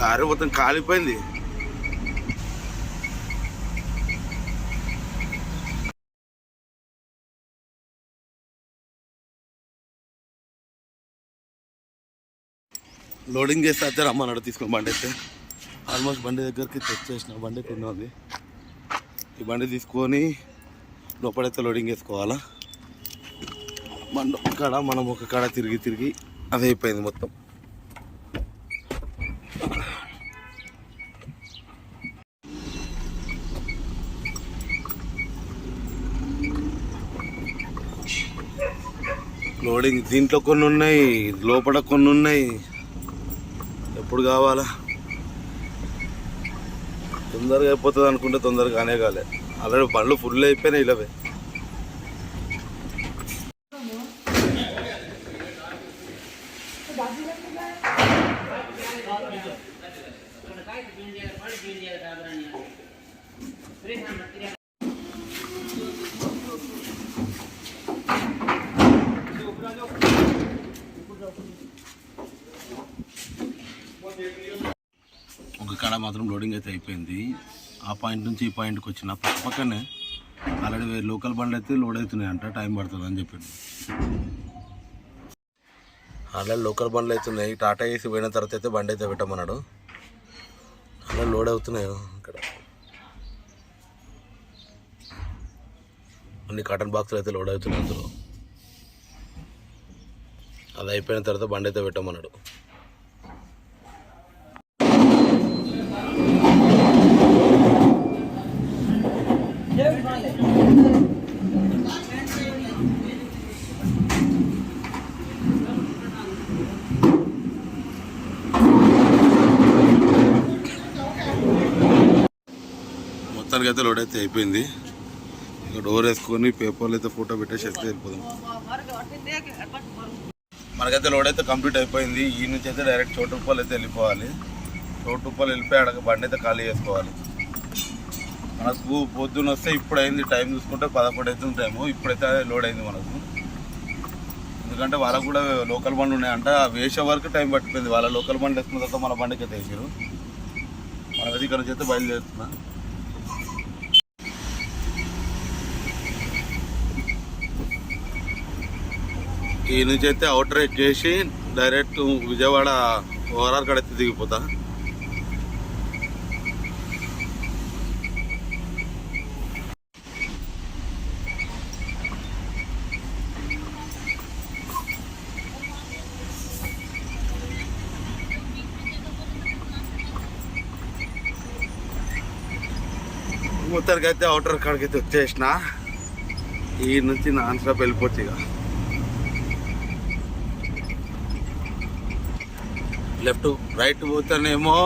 దారి మొత్తం కాలిపోయింది. లోడింగ్ చేస్తే అయితే రమ్మన్నాడు తీసుకుని బండి అయితే ఆల్మోస్ట్ బండి దగ్గరికి తెచ్చేసిన బండి కింద ఉంది. ఈ బండి తీసుకొని లోపలైతే లోడింగ్ వేసుకోవాలా మన కాడ మనం ఒక కాడ తిరిగి తిరిగి అదే అయిపోయింది మొత్తం. లోడింగ్ దీంట్లో కొన్ని ఉన్నాయి లోపల కొన్ని ఉన్నాయి. ఎప్పుడు కావాలా? తొందరగా అయిపోతుంది అనుకుంటే తొందరగా కానే కాలే. ఆల్రెడీ పళ్ళు ఫుల్ అయిపోయినాయి ఇలావే ఒక కాడ మాత్రం లోడింగ్ అయితే అయిపోయింది. ఆ పాయింట్ నుంచి ఈ పాయింట్కి వచ్చిన పక్క పక్కనే ఆల్రెడీ వేరే లోకల్ బండ్లు అయితే లోడ్ అవుతున్నాయి అంట టైం పడుతుంది అని చెప్పింది ఆల్రెడీ లోకల్ బండ్లు అవుతున్నాయి. టాటా ఏసీ పోయిన తర్వాత అయితే బండి అయితే పెట్టమన్నాడు. ఆల్రెడీ లోడ్ అవుతున్నాయి ఇక్కడ. అన్ని కాటన్ బాక్సులు అయితే లోడ్ అవుతున్నాయి అందులో. అది అయిపోయిన తర్వాత బండి అయితే పెట్టమన్నాడు. మొత్తానికి అయితే లోడ్ అయితే అయిపోయింది. ఇక డోర్ వేసుకొని పేపర్లు అయితే ఫోటో పెట్టేసి అయితే వెళ్ళిపోదాం. మనకైతే లోడ్ అయితే కంప్లీట్ అయిపోయింది. ఈ నుంచి అయితే డైరెక్ట్ చోటుప్పల్ అయితే వెళ్ళిపోవాలి. చోటుప్పల్ వెళ్ళిపోయి అక్కడ బండి అయితే ఖాళీ చేసుకోవాలి. మనకు పొద్దున్న వస్తే ఇప్పుడు అయింది. టైం చూసుకుంటే పదకొండు అవుతుంది టైము. ఇప్పుడైతే లోడ్ అయింది మనకు. ఎందుకంటే వాళ్ళకు కూడా లోకల్ బండ్లు ఉన్నాయంట. వేసే వరకు టైం పట్టిపోయింది. వాళ్ళ లోకల్ బండి వేసుకున్న తర్వాత మన బండికి అయితే వేసారు మనకైతే ఇక్కడ చేస్తే అయితే బయలుదేరుతున్నా. ఈ నుంచి అయితే అవుటర్ చేసి డైరెక్ట్ విజయవాడ ఓవరాల్ కాడ అయితే దిగిపోతా. మొత్తానికి అయితే అవుటర్ కాడికి అయితే వచ్చేసిన. ఈ నుంచి నాన్ వెళ్ళిపోతుంది ఇక. లెఫ్ట్ రైట్ పోతేనేమో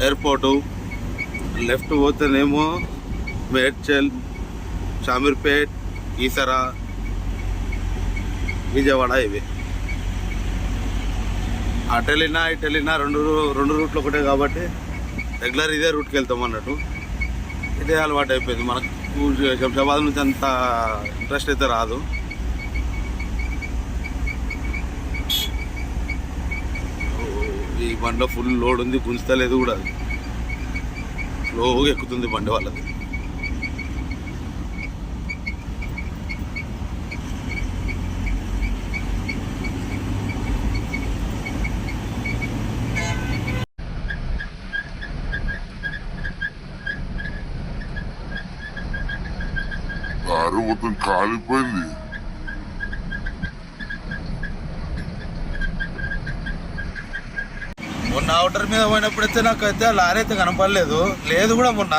ఎయిర్పోర్టు లెఫ్ట్ పోతేనేమో మేడ్చల్ షామీర్పేట్ ఈసరా విజయవాడ ఇవి అటు వెళ్ళినా ఇటు వెళ్ళినా రెండు రూ- రెండు రూట్లు ఒకటే కాబట్టి రెగ్యులర్ ఇదే రూట్కి వెళ్తాం అన్నట్టు. ఇదే అలవాటు అయిపోయింది మనకు శంషాబాద్ నుంచి అంత ఇంట్రెస్ట్ అయితే రాదు ఈ బండిలో ఫుల్ లోడ్ ఉంది గుంజుతలేదు కూడా అది. స్లోగా ఎక్కుతుంది బండి వాళ్ళది. కారు మొత్తం కాలిపోయింది. మొన్న అవుటర్ మీద పోయినప్పుడైతే నాకు అయితే లారీ అయితే కనపడలేదు. లేదు కూడా మొన్న.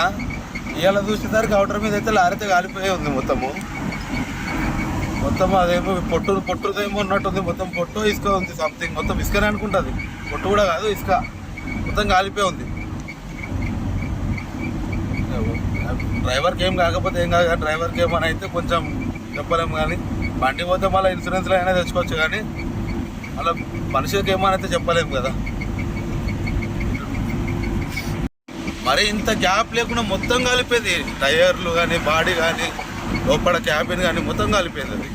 ఇవాళ చూసేసరికి అవుటర్ మీద అయితే లారీ అయితే కాలిపోయి ఉంది మొత్తము. మొత్తం అదేమో పొట్టు పొట్టుదేమో ఉన్నట్టుంది. మొత్తం పొట్టు ఇసుక ఉంది సంథింగ్ మొత్తం ఇసుకనే అనుకుంటుంది. పొట్టు కూడా కాదు ఇసుక. మొత్తం కాలిపోయి ఉంది. డ్రైవర్కి ఏం కాకపోతే ఏం కాదు డ్రైవర్కి ఏమని అయితే కొంచెం చెప్పలేము కానీ బండి పోతే మళ్ళీ ఇన్సూరెన్స్లో అయినా తెచ్చుకోవచ్చు కానీ అలా మనుషులకి ఏమని అయితే చెప్పలేము కదా. మరి ఇంత గ్యాప్ లేకుండా మొత్తం కలిపేది. టైర్లు కానీ బాడీ కానీ లోపల క్యాబిన్ కానీ మొత్తం కలిపోయింది అది.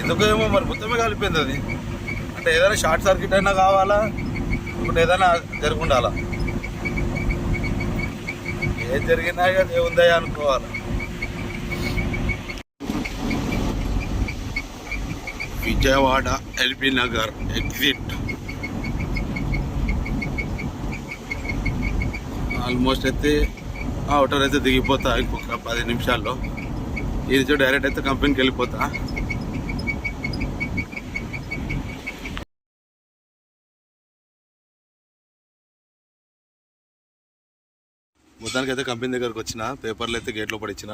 ఎందుకో ఏమో మరి మొత్తమే కలిపింది అది. అంటే ఏదైనా షార్ట్ సర్క్యూట్ అయినా కావాలా? ఇప్పుడు ఏదైనా జరుగుండాలా? ఏం జరిగినా కానీ ఏముందా అనుకోవాలి. Vijayawada LB Nagar exit. Almost అయితే అవుటర్ అయితే దిగిపోతా ఇంకొక పది నిమిషాల్లో. ఇది డైరెక్ట్ అయితే కంపెనీకి వెళ్ళిపోతా. మొత్తానికి అయితే కంపెనీ దగ్గరకు వచ్చిన పేపర్లు అయితే గేట్ లోపల ఇచ్చిన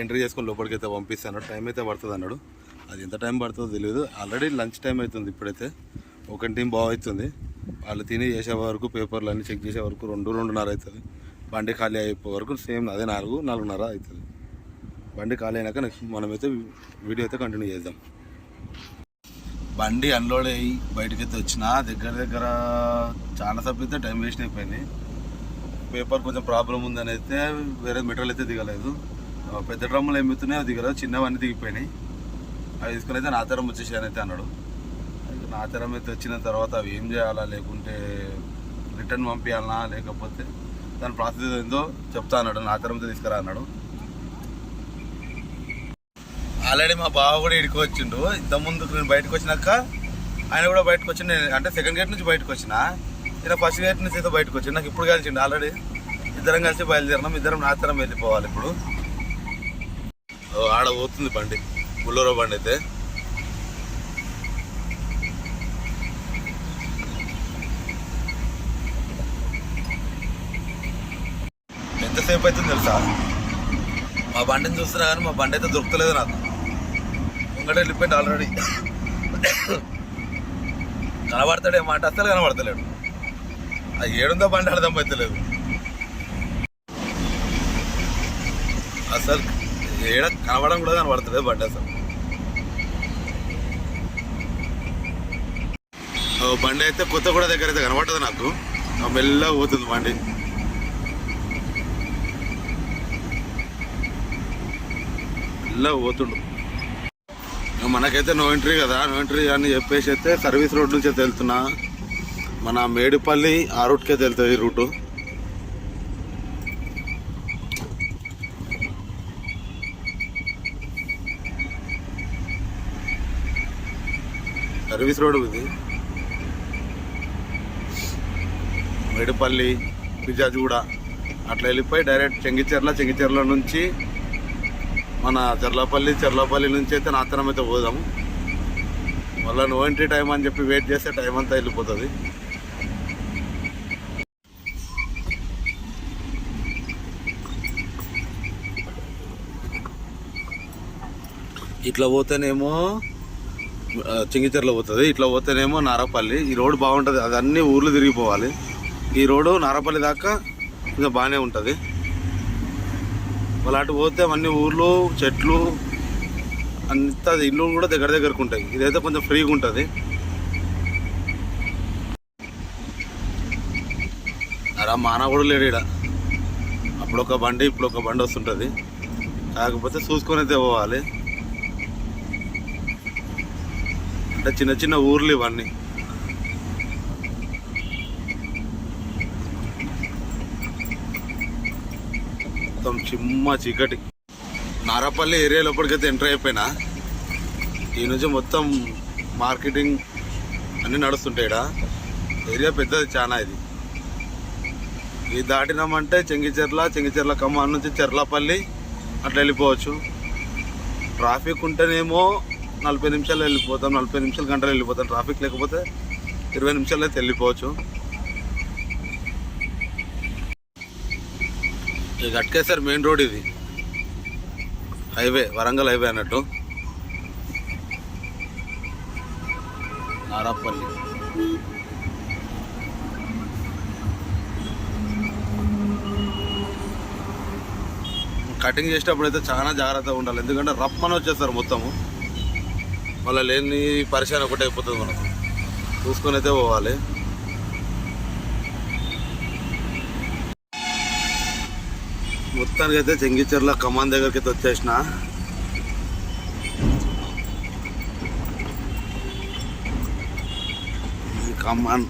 ఎంట్రీ చేసుకుని లోపలికి అయితే పంపిస్తాను. టైం అయితే పడుతుంది అన్నాడు. అది ఎంత టైం పడుతుందో తెలియదు ఆల్రెడీ లంచ్ టైం అవుతుంది ఇప్పుడైతే. ఒక టీం బాగుతుంది వాళ్ళు తిని చేసే వరకు పేపర్లు అన్ని చెక్ చేసే వరకు రెండు రెండున్నర అవుతుంది. బండి ఖాళీ అయిపోయే వరకు సేమ్ అదే నాలుగు నాలుగున్నర అవుతుంది. బండి ఖాళీ అయినాక నెక్స్ట్ మనమైతే వీడియో అయితే కంటిన్యూ చేద్దాం. బండి అన్లోడ్ అయ్యి బయటకి అయితే వచ్చిన దగ్గర దగ్గర చాలా తప్పితే అయితే టైం వేస్ట్ అయిపోయింది. పేపర్ కొంచెం ప్రాబ్లం ఉందని అయితే వేరే మెటీరియల్ అయితే దిగలేదు. పెద్ద డ్రమ్ములు ఏమితున్నాయో దిగలేదు చిన్నవన్నీ దిగిపోయినాయి. అవి తీసుకుని అయితే నాతరం వచ్చేసాను అయితే అన్నాడు. ఆచారం అయితే వచ్చిన తర్వాత అవి ఏం చేయాలా? లేకుంటే రిటర్న్ పంపించాలనా లేకపోతే దాని ప్రాసెస్ ఏందో చెప్తా అన్నాడు నాతరంతో తీసుకురా అన్నాడు. ఆల్రెడీ మా బావ కూడా ఇడికి వచ్చిండు. ఇంతకుముందు నేను బయటకు వచ్చినాక ఆయన కూడా బయటకు వచ్చి నేను అంటే సెకండ్ గేట్ నుంచి బయటకు వచ్చిన. ఈయన ఫస్ట్ గేట్ నుంచి అయితే బయటకు వచ్చి నాకు ఇప్పుడు కలిసిండు ఆల్రెడీ. ఇద్దరం కలిసి బయలుదేరినాం. ఇద్దరం నాతరం వెళ్ళిపోవాలి ఇప్పుడు. ఓ, ఆడ పోతుంది బండి. బుల్లరో బండి అయితే. ఎంతసేపు అవుతుంది తెలుసా? మా బండిని చూస్తున్నా కానీ మా బండి అయితే దొరుకుతలేదు నాకు. ముంగట వెళ్ళిపోయింది ఆల్రెడీ కనబడతాడే మాట అసలు కనబడతలేడు. ఆ ఏడుందో బండి అర్థం అవుతలేదు అసలు ఏడ కనబడడం కూడా కనబడతలేదు బండి అసలు. బండి అయితే కొత్త కూడా దగ్గర అయితే కనబడుతుంది నాకు. మెల్లగా పోతుంది బండి. ఇలా పోతుండు. మనకైతే నో ఎంట్రీ కదా నో ఎంట్రీ అని చెప్పేసి అయితే సర్వీస్ రోడ్ నుంచి అయితే వెళ్తున్నా మన మేడిపల్లి ఆ రూట్కి అయితే వెళ్తుంది ఈ రూటు సర్వీస్ రోడ్ ఇది మేడిపల్లి పిజాజూడ అట్లా వెళ్ళిపోయి డైరెక్ట్ చెంగిచెర్ల చెంగిచెర్ల నుంచి మన చెర్లపల్లి చెర్లపల్లి నుంచి అయితే నాతనం అయితే పోదాము. మళ్ళీ నో ఎంట్రీ టైం అని చెప్పి వెయిట్ చేస్తే టైం అంతా వెళ్ళిపోతుంది. ఇట్లా పోతేనేమో ఆ, చింగిచెర్ల పోతుంది. ఇట్లా పోతేనేమో నారపల్లి. ఈ రోడ్ బాగుంటుంది. అది అన్ని ఊర్లు తిరిగిపోవాలి. ఈ రోడ్డు నారపల్లి దాకా ఇంకా బాగానే ఉంటుంది. వాళ్ళు అటు పోతే అన్ని ఊర్లు చెట్లు అంత ఇల్లు కూడా దగ్గర దగ్గరకు ఉంటాయి. ఇదైతే కొంచెం ఫ్రీగా ఉంటుంది. అలా మాన కూడా లేడు ఈడ. అప్పుడు ఒక బండి ఇప్పుడు ఒక బండి వస్తుంటుంది. కాకపోతే చూసుకొని అయితే పోవాలి. అంటే చిన్న చిన్న ఊర్లు ఇవన్నీ. మొత్తం చిమ్మ చీకటి. నారాపల్లి ఏరియా లోపలికైతే ఎంటర్ అయిపోయినా ఈ నుంచి మొత్తం మార్కెటింగ్ అన్నీ నడుస్తుంటాయి ఈడ. ఏరియా పెద్దది చాలా ఇది. ఇది దాటినామంటే చెంగిచెర్ల చెంగిచెర్ల ఖమ్మం నుంచి చెర్లపల్లి అట్లా వెళ్ళిపోవచ్చు. ట్రాఫిక్ ఉంటేనేమో నలభై నిమిషాలు వెళ్ళిపోతాం నలభై నిమిషాలు గంటలు వెళ్ళిపోతాం. ట్రాఫిక్ లేకపోతే ఇరవై నిమిషాలు అయితే వెళ్ళిపోవచ్చు. ఇక అట్కేసారి మెయిన్ రోడ్ ఇది. హైవే వరంగల్ హైవే అన్నట్టు. నారాపల్లి కటింగ్ చేసేటప్పుడు అయితే చాలా జాగ్రత్తగా ఉండాలి. ఎందుకంటే రప్పని వచ్చేస్తారు మొత్తము. మళ్ళీ లేని పరిశీలన ఒకటి అయిపోతుంది మనకు. చూసుకొని అయితే పోవాలి. మొత్తానికి అయితే చెంగిచర్ల కమాన్ దగ్గరికి అయితే వచ్చేసిన కమాన్.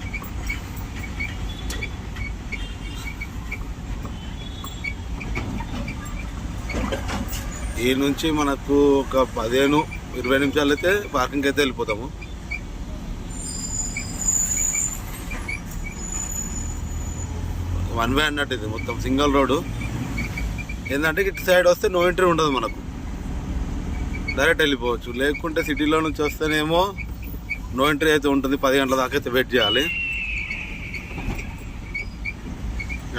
ఈ నుంచి మనకు ఒక పదిహేను ఇరవై నిమిషాలు అయితే పార్కింగ్ అయితే వెళ్ళిపోతాము. వన్ వే అన్నట్టు ఇది మొత్తం సింగిల్ రోడ్డు. ఏంటంటే ఇటు సైడ్ వస్తే నో ఎంట్రీ ఉండదు మనకు. డైరెక్ట్ వెళ్ళిపోవచ్చు. లేకుంటే సిటీలో నుంచి వస్తేనేమో నో ఎంట్రీ అయితే ఉంటుంది. పది గంటల దాకా అయితే వెయిట్ చేయాలి.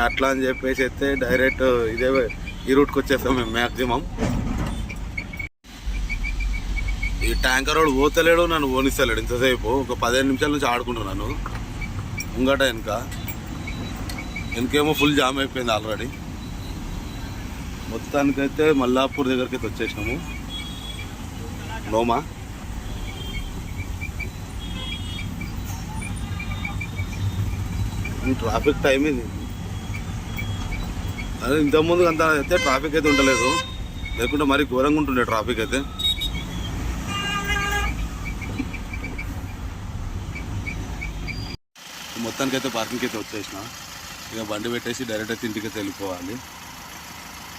అట్లా అని చెప్పేసి అయితే డైరెక్ట్ ఇదే ఈ రూట్కి వచ్చేస్తాం మేము మ్యాక్సిమం ఈ ట్యాంకర్ రోడ్ పోతలేడు నన్ను ఓనిస్తలేడు ఇంతసేపు. ఒక పదిహేను నిమిషాల నుంచి ఆడుకుంటున్నాను ముంగట వెనుక. వెనుకేమో ఫుల్ జామ్ అయిపోయింది ఆల్రెడీ మొత్తానికైతే మల్లాపూర్ దగ్గరికి అయితే వచ్చేసినాము లోమా ట్రాఫిక్ టైం ఇది. అదే ఇంతకుముందు అంత అయితే ట్రాఫిక్ అయితే ఉండలేదు. లేకుంటే మరీ ఘోరంగా ఉంటుండే ట్రాఫిక్ అయితే. మొత్తానికైతే పార్కింగ్కి అయితే వచ్చేసిన. ఇక బండి పెట్టేసి డైరెక్ట్ అయితే ఇంటికి అయితే వెళ్ళిపోవాలి.